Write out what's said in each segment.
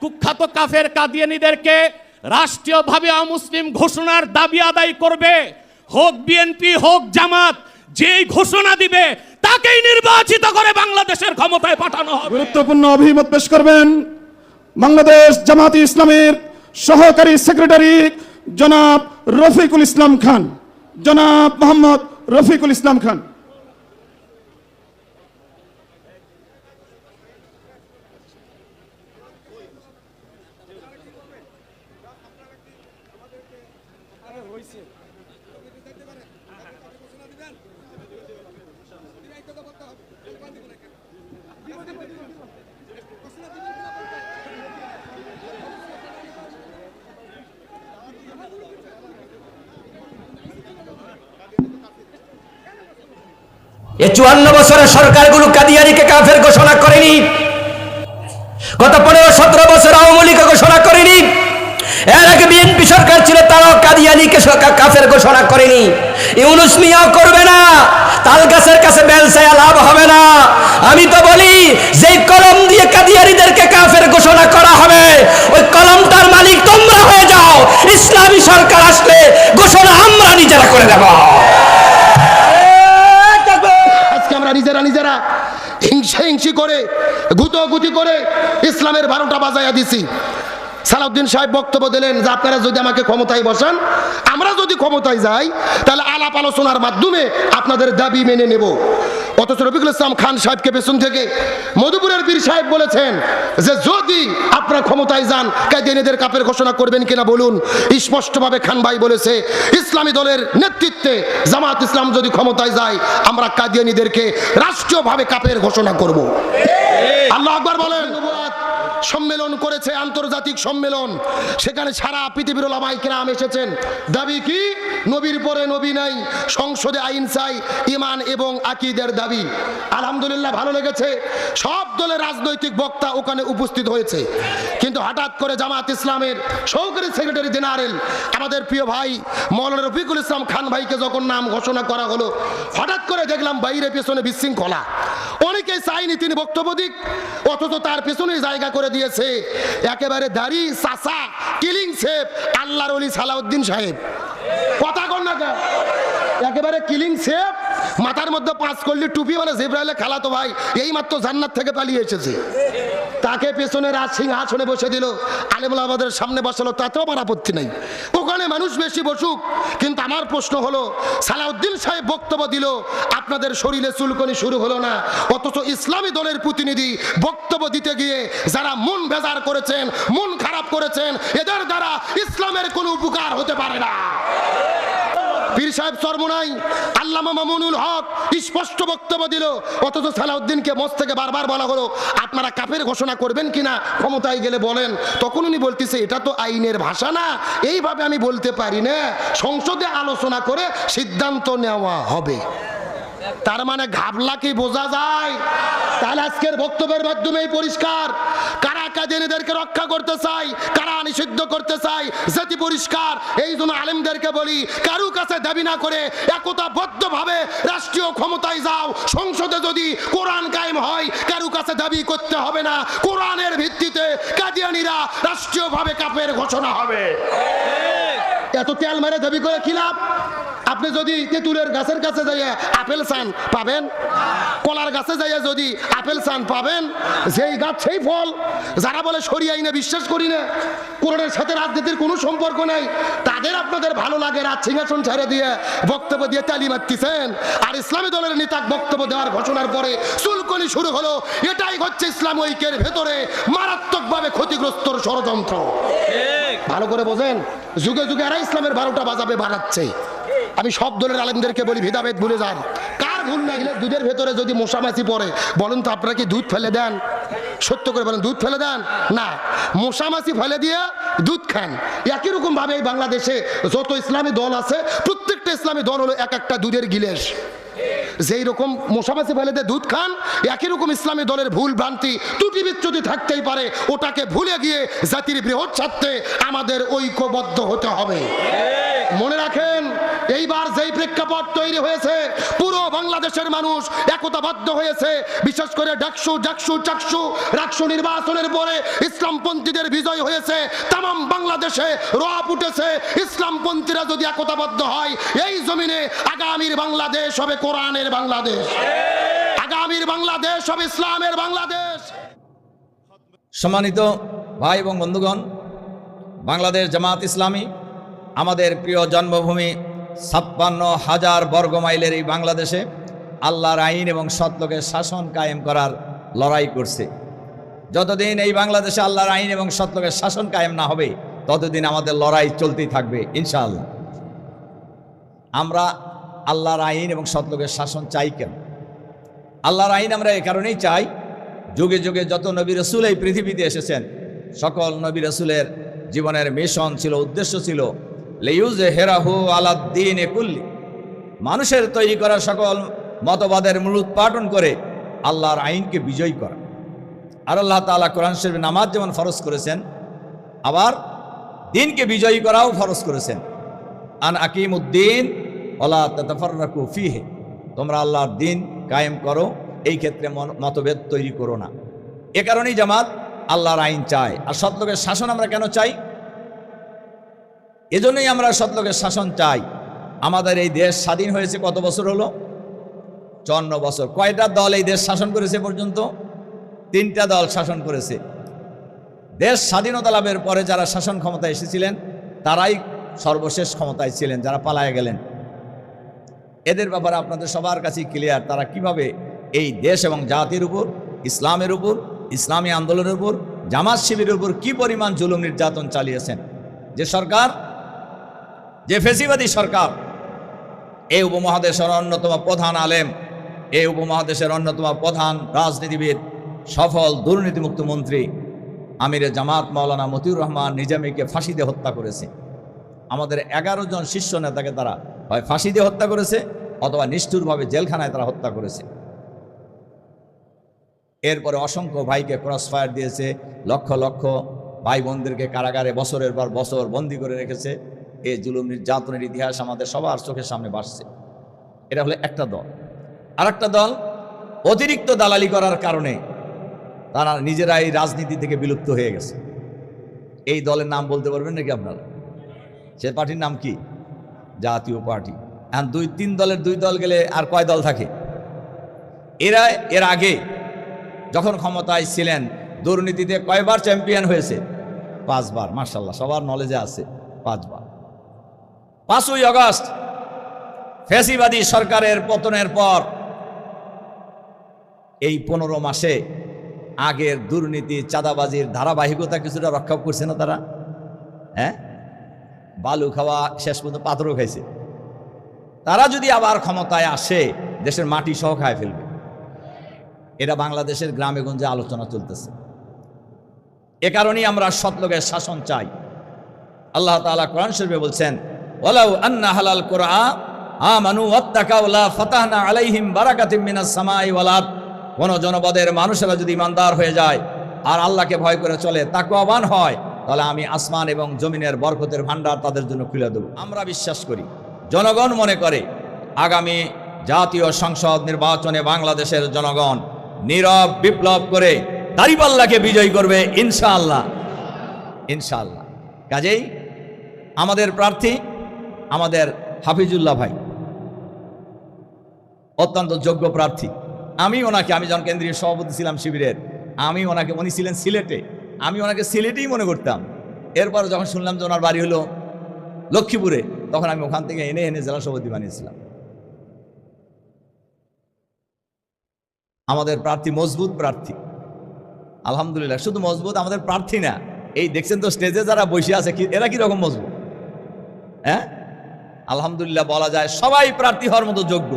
কুখ্যাত কাফের কাদিয়ানিদেরকে রাষ্ট্রীয়ভাবে অমুসলিম ঘোষণার দাবি আদায় করবে। হোক বিএনপি, হোক জামাত, যেই ঘোষণা দিবে, তাকেই নির্বাচিত করে বাংলাদেশের ক্ষমতায় পাঠানো হবে। গুরুত্বপূর্ণ অভিমত পেশ করবেন বাংলাদেশ জামাতি ইসলামের সহকারী সেক্রেটারি জনাব রফিকুল ইসলাম খান। জনাব মোহাম্মদ রফিকুল ইসলাম খান। এ চুয়ান্ন বছরের সরকারগুলো কাদিয়ানিকে কাফের ঘোষণা করেনি। গত পনেরো সতেরো বছর আওয়ামী লীগ ঘোষণা করেনি। এর আগে বিএনপি সরকার ছিল, তারাও কাদিয়ানিকে কাফের ঘোষণা করেনি। ইউনুস মিয়াও করবে না। তাল গাছের কাছে বেলসায়া লাভ হবে না। আমি তো বলি, যেই কলম দিয়ে কাদিয়ানিদেরকে কাফের ঘোষণা করা হবে, ওই কলমটার মালিক তোমরা হয়ে যাও। ইসলামী সরকার আসলে ঘোষণা আমরা নিজেরা করে দেবো আজকে আমরা নিজেরা নিজেরা হিংসা হিংসি করে গুতোগুতি করে ইসলামের বারোটা বাজাইয়া দিছি। সালাউদ্দিন সাহেব বক্তব্য দিলেন যে আপনারা যদি আমাকে ক্ষমতায় বসান, আমরা যদি ক্ষমতায় যাই, তাহলে আলাপ আলোচনার মাধ্যমে আপনাদের দাবি মেনে নেব। অথচ রফিকুল ইসলাম খান সাহেবকে পেছন থেকে মধুপুরের বীর সাহেব বলেছেন যে যদি আপনারা ক্ষমতায় যান কাদিয়ানিদের কাপের ঘোষণা করবেন কিনা বলুন। স্পষ্টভাবে খান ভাই বলেছে, ইসলামী দলের নেতৃত্বে জামাত ইসলাম যদি ক্ষমতায় যায়, আমরা কাদিয়ানিদেরকে রাষ্ট্রীয়ভাবে কাপের ঘোষণা করব। আল্লাহ আকবার বলেন। সম্মেলন করেছে, আন্তর্জাতিক সম্মেলন। সেখানে সারা পৃথিবীর ওলামাই কেরাম এসেছেন। দাবি কি? নবীর পরে নবী নাই, সংসদে আইন চাই, ইমান এবং আকিদের দাবি। আলহামদুলিল্লাহ ভালো লেগেছে। সব দলের রাজনৈতিক বক্তা ওখানে উপস্থিত হয়েছে। কিন্তু হঠাৎ করে জামাত ইসলামের সহকারী সেক্রেটারি জেনারেল, আমাদের প্রিয় ভাই মৌলানা রফিকুল ইসলাম খান ভাইকে যখন নাম ঘোষণা করা হলো, হঠাৎ করে দেখলাম বাইরে পেছনে বিশৃঙ্খলা। অনেকেই চাইনি তিনি বক্তব্য দিক, অথচ তার পেছনে জায়গা করে দিয়েছে। একেবারে দাড়ি চাষা কিলিং সেফ আল্লাহর অলি সালাউদ্দিন সাহেব। কথা কর না? একেবারে কিলিং সেফ মাথার মধ্যে পাঁচ করলি টুপি মানে জিব্রাইলে খালাতো ভাই এই মাত্র জান্নাত থেকে পালিয়ে এসেছে। তাকে পেছনে রাজ সিংহাসনে বসে দিল। আলিমুল আমাদের সামনে বসালো, তাতেও আমার আপত্তি নেই। ওখানে মানুষ বেশি বসুক, কিন্তু আমার প্রশ্ন হলো, সালাউদ্দিন সাহেব বক্তব্য দিল, আপনাদের শরীরে চুলকনি শুরু হলো না। অথচ ইসলামী দলের প্রতিনিধি বক্তব্য দিতে গিয়ে যারা মন বেজার করেছেন, মন খারাপ করেছেন, এদের দ্বারা ইসলামের কোনো উপকার হতে পারে না। পীর সাহেব সর্বনাই। আল্লামা মামুনুল হক স্পষ্ট বক্তব্য দিল, অথচ সালাউদ্দিনকে মঞ্চ থেকে বারবার বলা হলো, আপনারা কাপের ঘোষণা করবেন কিনা, ক্ষমতায় গেলে বলেন। তখন উনি বলতেছে, এটা তো আইনের ভাষা না, এইভাবে আমি বলতে পারি না। সংসদে আলোচনা করে সিদ্ধান্ত নেওয়া হবে। তার মানে ঘাবলা কি বোঝা যায়? তাহলে আজকের বক্তব্যের মাধ্যমেই পরিষ্কার। কারা কাদিনীদেরকে রক্ষা করতে চাই কারা নিষিদ্ধ করতে চাই জাতি পরিষ্কার। এই জন্য আলেমদেরকে বলি, কারু কাছে দাবি না করে একতাবদ্ধ ভাবে রাষ্ট্রীয় ক্ষমতায় যাও। সংসদে যদি কোরআন কায়েম হয়, কারু কাছে দাবি করতে হবে না। কোরআনের ভিত্তিতে কাদিয়ানিরা রাষ্ট্রীয়ভাবে কাপের ঘোষণা হবে। এত তেল মেরে দাবি করে কি লাভ? আপনি যদি তেঁতুলের গাছের কাছে যাইয়া আপেল চান পাবেন? কলার গাছে যাইয়া যদি আপেল চান পাবেন? যেই গাছ সেই ফল। যারা বলে সরিয়াই না বিশ্বাস করি না কোরআনের সাথে রাজনীতির কোনো সম্পর্ক নাই। তাদের আপনাদের ভালো লাগে রাজ সিংহাসন ছেড়ে দিয়ে বক্তব্য দিয়ে তালি মারতেছেন। আর ইসলামী দলের নেতা বক্তব্য দেওয়ার ঘোষণার পরে চুলকনি শুরু হলো। এটাই হচ্ছে ইসলাম ঐক্যের ভেতরে মারাত্মকভাবে ক্ষতিগ্রস্তর ষড়যন্ত্র। ভালো করে বোঝেন যুগে যুগে এরা ইসলামের বারোটা বাজাবে বাড়াচ্ছে। আমি সব দলের আলেমদেরকে বলি, ভেদাভেদ ভুলে যান। কার ভুল না গেলে দুধের ভেতরে যদি মশামাছি পড়ে, বলুন তো আপনারা কি দুধ ফেলে দেন? সত্য করে বলেন, দুধ ফেলে দেন? না মশামাছি ফেলে দিয়ে দুধ খান। একই রকম ভাবে এই বাংলাদেশে যত ইসলামী দল আছে, প্রত্যেকটা ইসলামী দল হলো এক একটা দুধের গিলেস যেই রকম মশামাছি ফেলে দিয়ে দুধ খান, একই রকম ইসলামী দলের ভুল ভ্রান্তি, ত্রুটি বিচ্যুতি থাকতেই পারে, ওটাকে ভুলে গিয়ে জাতির বৃহৎ স্বার্থে আমাদের ঐক্যবদ্ধ হতে হবে। মনে রাখেন এইবার যেই প্রেক্ষাপট তৈরি হয়েছে, পুরো বাংলাদেশের মানুষ একতাবদ্ধ হয়েছে। বিশেষ করে ডাকসু ডাকসু, চাকসু, রাকসু নির্বাচনের পরে ইসলামপন্থীদের বিজয় হয়েছে। তাম বাংলাদেশে রোয়াপ উঠেছে। ইসলামপন্থীরা যদি একতাবদ্ধ হয়, এই জমিনে আগামীর বাংলাদেশ হবে কোরআনের বাংলাদেশ। আগামীর বাংলাদেশ হবে ইসলামের বাংলাদেশ। সম্মানিত ভাই এবং বন্ধুগণ, বাংলাদেশ জামাত ইসলামী, আমাদের প্রিয় জন্মভূমি ছাপ্পান্ন হাজার বর্গ মাইলের এই বাংলাদেশে আল্লাহর আইন এবং সত্যকে শাসন কায়েম করার লড়াই করছে। যতদিন এই বাংলাদেশে আল্লাহর আইন এবং সত্যকে শাসন কায়েম না হবে, ততদিন আমাদের লড়াই চলতেই থাকবে, ইনশাআল্লাহ। আমরা আল্লাহর আইন এবং সত্যকের শাসন চাই কেন? আল্লাহর আইন আমরা এ কারণেই চাই, যুগে যুগে যত নবী রসুল এই পৃথিবীতে এসেছেন, সকল নবী রসুলের জীবনের মিশন ছিল, উদ্দেশ্য ছিল হেরাহু আলাদ্দিন একুল্লি মানুষের তৈরি করা সকল মতবাদের মূল উৎপাদন করে আল্লাহর আইনকে বিজয়ী করা। আর আল্লাহ তাআলা কোরআন শরীফ নামাজ যেমন ফরজ করেছেন, আবার দিনকে বিজয়ী করাও ফরজ করেছেন। আন আকিম উদ্দিন ওলা ফিহে। তোমরা আল্লাহর দিন কায়েম করো, এই ক্ষেত্রে মতভেদ তৈরি করো না। এ কারণেই জামাত আল্লাহর আইন চায়। আর সৎলোকের শাসন আমরা কেন চাই? এজন্যই আমরা সৎলোকের শাসন চাই। আমাদের এই দেশ স্বাধীন হয়েছে কত বছর হলো? চন্ন বছর। কয়টা দল এই দেশ শাসন করেছে পর্যন্ত? তিনটা দল শাসন করেছে। দেশ স্বাধীনতা লাভের পরে যারা শাসন ক্ষমতায় এসেছিলেন, তারাই সর্বশেষ ক্ষমতায় ছিলেন, যারা পালায় গেলেন। এদের ব্যাপারে আপনাদের সবার কাছেই ক্লিয়ার তারা কীভাবে এই দেশ এবং জাতির উপর, ইসলামের উপর, ইসলামী আন্দোলনের উপর, জামাত শিবিরের উপর কি পরিমাণ জুলুম নির্যাতন চালিয়েছেন? যে সরকার যে ফেসিবাদী সরকার এই উপমহাদেশের অন্যতম প্রধান আলেম এই উপমহাদেশের অন্যতম প্রধান রাজনীতিবিদ, সফল দুর্নীতিমুক্ত মন্ত্রী আমিরে জামাত মাওলানা মতিউর রহমান নিজামীকে ফাঁসি দিয়ে হত্যা করেছে। আমাদের এগারো জন শীর্ষ নেতাকে তারা হয় ফাঁসি দিয়ে হত্যা করেছে অথবা নিষ্ঠুরভাবে জেলখানায় তারা হত্যা করেছে। এরপরে অসংখ্য ভাইকে ক্রস ফায়ার দিয়েছে, লক্ষ লক্ষ ভাই বোনদেরকে কারাগারে বছরের পর বছর বন্দি করে রেখেছে। এই জুলুম নির্যাতনের ইতিহাস আমাদের সবার চোখের সামনে বাড়ছে এটা হলো একটা দল। আর একটা দল অতিরিক্ত দালালি করার কারণে তারা নিজেরাই রাজনীতি থেকে বিলুপ্ত হয়ে গেছে। এই দলের নাম বলতে পারবেন নাকি আপনারা? সে পার্টির নাম কি? জাতীয় পার্টি। এখন দুই, তিন দলের দুই দল গেলে আর কয় দল থাকে? এরা এর আগে যখন ক্ষমতায় ছিলেন, দুর্নীতিতে কয়বার চ্যাম্পিয়ন হয়েছে? পাঁচবার। মার্শাল্লাহ সবার নলেজে আছে পাঁচবার। পাঁচই আগস্ট ফ্যাসিবাদী সরকারের পতনের পর এই পনেরো মাসে আগের দুর্নীতি, চাঁদাবাজির ধারাবাহিকতা কিছুটা রক্ষা করছে না তারা? হ্যাঁ? বালু খাওয়া শেষ পর্যন্ত পাথরও খাইছে। তারা যদি আবার ক্ষমতায় আসে, দেশের মাটি সহ খায় ফেলবে। এটা বাংলাদেশের গ্রামে গঞ্জে আলোচনা চলতেছে। এ কারণেই আমরা সৎলোকের শাসন চাই। আল্লাহ তাআলা কোরআন শরীফে বলছেন ওয়ালাউ আন্না হালাল কোরআ আমানু ওয়াত্তাকাউ লা ফাতাহনা আলাইহিম বারাকাতিম মিনাস সামাই ওয়াল কোন জনপদের মানুষেরা যদি ইমানদার হয়ে যায় আর আল্লাহকে ভয় করে চলে, তাকওয়াবান হয়, তাহলে আমি আসমান এবং জমিনের বরকতের ভান্ডার তাদের জন্য খুলে দেব। আমরা বিশ্বাস করি, জনগণ মনে করে, আগামী জাতীয় সংসদ নির্বাচনে বাংলাদেশের জনগণ নীরব বিপ্লব করে দাড়িপাল্লাকে বিজয়ী করবে, ইনশাআল্লাহ। ইনশাআল্লাহ। কাজেই আমাদের প্রার্থী আমাদের হাফিজুল্লাহ ভাই। অত্যন্ত যোগ্য প্রার্থী। আমি ওনাকে, আমি যখন কেন্দ্রীয় সভাপতি ছিলাম শিবিরের, আমি ওনাকে, উনি ছিলেন সিলেটে। আমি ওনাকে সিলেটেই মনে করতাম। এরপর যখন শুনলাম যে ওনার বাড়ি হলো লক্ষ্মীপুরে, তখন আমি ওখান থেকে এনে এনে জেলা সভাপতি বানিয়েছিলাম। আমাদের প্রার্থী মজবুত প্রার্থী। আলহামদুলিল্লাহ, শুধু মজবুত আমাদের প্রার্থী না। এই দেখছেন তো স্টেজে যারা বসে আছে এরা কি রকম মজবুত? হ্যাঁ? আলহামদুলিল্লাহ বলা যায় সবাই প্রার্থী হওয়ার মতো যোগ্য।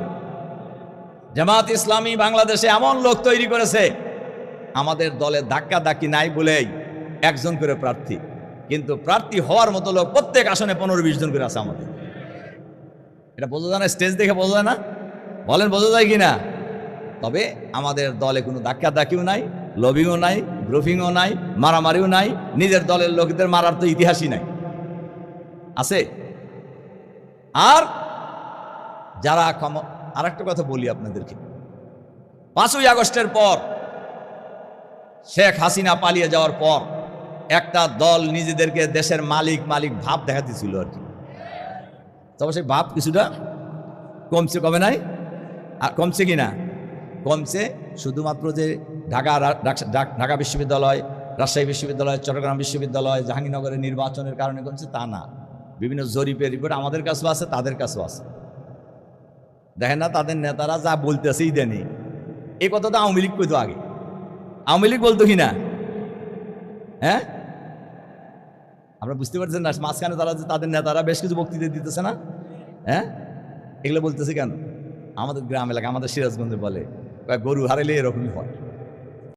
জামাত ইসলামী বাংলাদেশে এমন লোক তৈরি করেছে, আমাদের দলে ধাক্কা ধাক্কি নাই বলেই একজন করে প্রার্থী। কিন্তু প্রার্থী হওয়ার মতো লোক প্রত্যেক আসনে পনেরো বিশ জন করে আছে আমাদের। এটা বোঝা যায় না? স্টেজ দেখে বোঝা যায় না? বলেন, বোঝা যায় কি না তবে আমাদের দলে কোনো ধাক্কা ধাক্কিও নাই, লবিংও নাই গ্রুপিংও নাই, মারামারিও নাই, নিজের দলের লোকদের মারার তো ইতিহাসই নাই। আছে? আর যারা ক্ষম আর একটা কথা বলি আপনাদেরকে। পাঁচই আগস্টের পর শেখ হাসিনা পালিয়ে যাওয়ার পর একটা দল নিজেদেরকে দেশের মালিক মালিক ভাব দেখাতেছিল আর কি। তবে সেই ভাব কিছুটা কমছে, কমে নাই। আর কমছে কি না? কমছে শুধুমাত্র যে ঢাক- ঢাকা বিশ্ববিদ্যালয়, রাজশাহী বিশ্ববিদ্যালয়, চট্টগ্রাম বিশ্ববিদ্যালয়, জাহাঙ্গীরনগরের নির্বাচনের কারণে কমছে তা না। বিভিন্ন জরিপের রিপোর্ট আমাদের কাছেও আছে, তাদের কাছেও আছে। দেখেন না, তাদের নেতারা যা বলতেছে ইদানি। এই কথা তো আওয়ামী লীগ কইতো আগে। আওয়ামী লীগ বলতো কি না হ্যাঁ? আমরা বুঝতে পারছেন না, মাঝখানে তারা যে তাদের নেতারা বেশ কিছু বক্তৃতা দিতেছে না? হ্যাঁ? এগুলো বলতেছে কেন? আমাদের গ্রাম এলাকা, আমাদের সিরাজগঞ্জে বলে গরু হারাইলে এরকমই হয়।